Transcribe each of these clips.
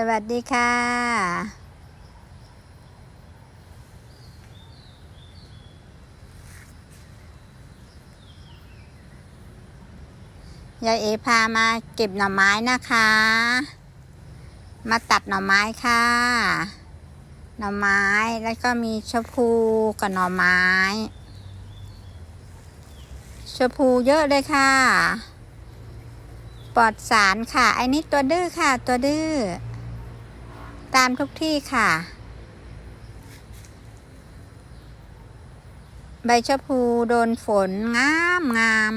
สวัสดีค่ะ ยายเอพามาเก็บหน่อไม้นะคะ มาตัดหน่อไม้ค่ะ หน่อไม้แล้วก็มีชะพูกับหน่อไม้ชะพูเยอะเลยค่ะ ปลอดสารค่ะ ไอ้นี่ตัวดื้อค่ะ ตัวดื้อ ตามทุกที่ค่ะ ใบชะพูโดนฝนงามงาม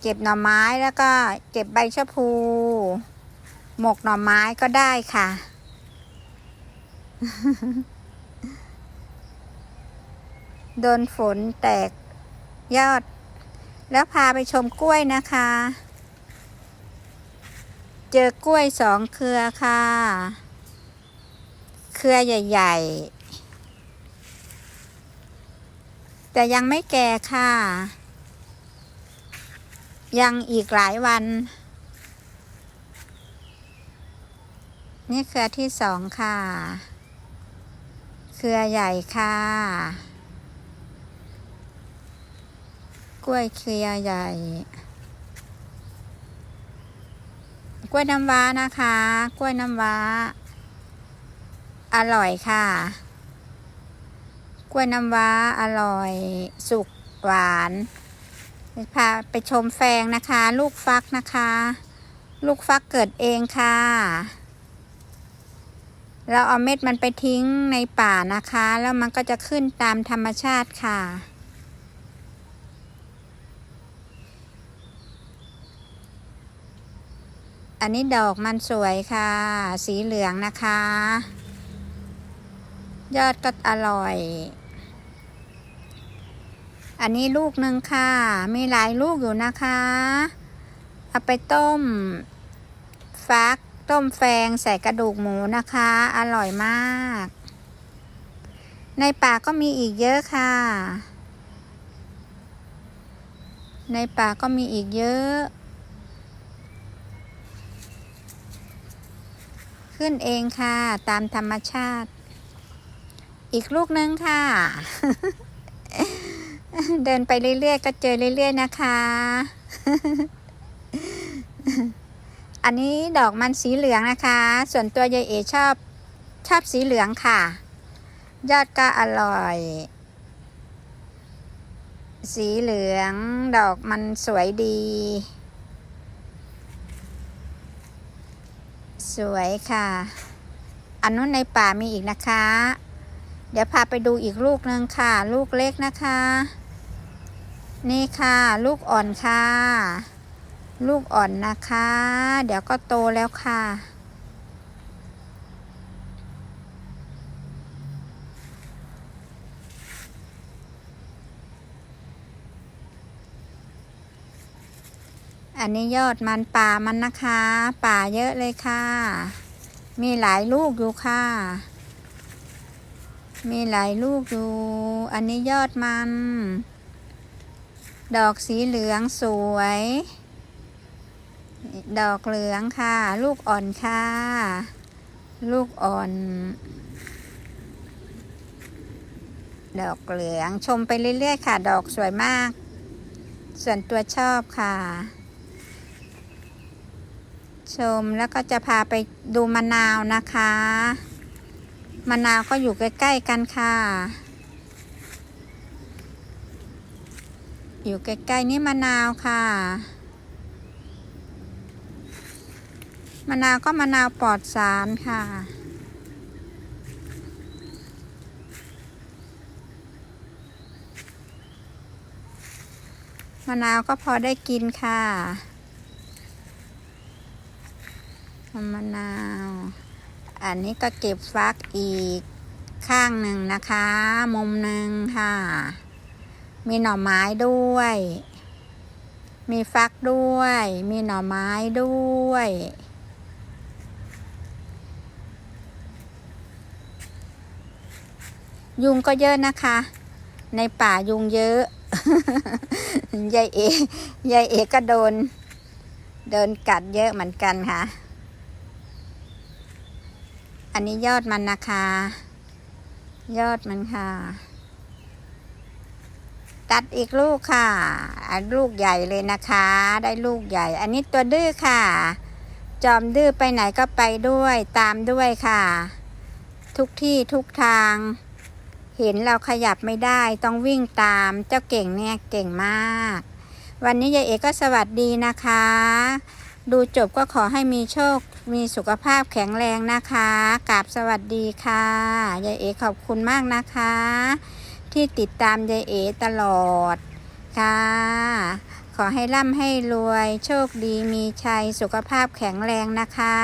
เก็บหน่อไม้แล้วก็เก็บใบชะพู หมกหน่อไม้ก็ได้ค่ะ โดนฝนแตกยอด แล้วพาไปชมกล้วยนะคะ เจอกล้วยสองเครือค่ะ เครือใหญ่ ๆ แต่ยังไม่แก่ค่ะ ยังอีกหลายวัน นี่เครือที่สองค่ะ เครือใหญ่ค่ะ กล้วยเครือใหญ่ กล้วยน้ำว้านะคะ กล้วยน้ำว้า อร่อยค่ะ กล้วยน้ำว้าอร่อย สุกหวานพาไปชมแฟงนะคะ ลูกฟักนะคะ ลูกฟักเกิดเองค่ะ เราเอาเม็ดมันไปทิ้งในป่านะคะ แล้วมันก็จะขึ้นตามธรรมชาติค่ะ อันนี้ดอกมันสวยค่ะ สีเหลืองนะคะ ยอดก็อร่อย อันนี้ลูกหนึ่งค่ะ มีหลายลูกอยู่นะคะ เอาไปต้ม ฟัก ต้มแฟงใส่กระดูกหมูนะคะ อร่อยมาก ในป่าก็มีอีกเยอะค่ะ ในป่าก็มีอีกเยอะ ขึ้นเองค่ะ ตามธรรมชาติ อีกลูกนึงค่ะ เดินไปเรื่อยๆ ก็เจอเรื่อยๆ นะคะ อันนี้ดอกมันสีเหลืองนะคะ ส่วนตัวยายเอชอบชอบสีเหลืองค่ะ ยอดก็อร่อย สีเหลืองดอกมันสวยดี สวยค่ะ อันนู้นในป่ามีอีกนะคะ เดี๋ยวพาไปดูอีกลูกหนึ่งค่ะ ลูกเล็กนะคะ นี่ค่ะ ลูกอ่อนค่ะ ลูกอ่อนนะคะ เดี๋ยวก็โตแล้วค่ะ อันนี้ยอดมันป่ามันนะคะ ป่าเยอะเลยค่ะ มีหลายลูกอยู่ค่ะ มีหลายลูกอยู่ อันนี้ยอดมัน ดอกสีเหลืองสวย ดอกเหลืองค่ะ ลูกอ่อนค่ะ ลูกอ่อน ดอกเหลืองชมไปเรื่อยๆค่ะ ดอกสวยมาก ส่วนตัวชอบค่ะ ชมแล้วก็จะพาไปดูมะนาวนะคะ มะนาวก็อยู่ใกล้ๆกันค่ะ อยู่ใกล้ๆนี่มะนาวค่ะมะนาวก็มะนาวปลอดสารค่ะมะนาวก็พอได้กินค่ะ มะนาว อันนี้ก็เก็บฟักอีกข้างหนึ่งนะคะ มุมหนึ่งค่ะ มีหน่อไม้ด้วย มีฟักด้วย มีหน่อไม้ด้วย ยุงก็เยอะนะคะ ในป่ายุงเยอะยายเอยายเอก็โดนโดนกัดเยอะเหมือนกันค่ะ อันนี้ยอดมันนะคะ ยอดมันค่ะ ตัดอีกลูกค่ะอันลูกใหญ่เลยนะคะ ได้ลูกใหญ่ อันนี้ตัวดื้อค่ะ จอมดื้อไปไหนก็ไปด้วย ตามด้วยค่ะ ทุกที่ทุกทาง เห็นเราขยับไม่ได้ ต้องวิ่งตาม เจ้าเก่งเนี่ยเก่งมาก วันนี้ยายเอกก็สวัสดีนะคะ ดูจบก็ขอให้มีโชค มีสุขภาพแข็งแรงนะคะกราบสวัสดีค่ะยายเอขอบคุณมากนะคะ ที่ติดตามยายเอตลอดค่ะ ขอให้ร่ำให้รวย โชคดีมีชัยสุขภาพแข็งแรงนะคะ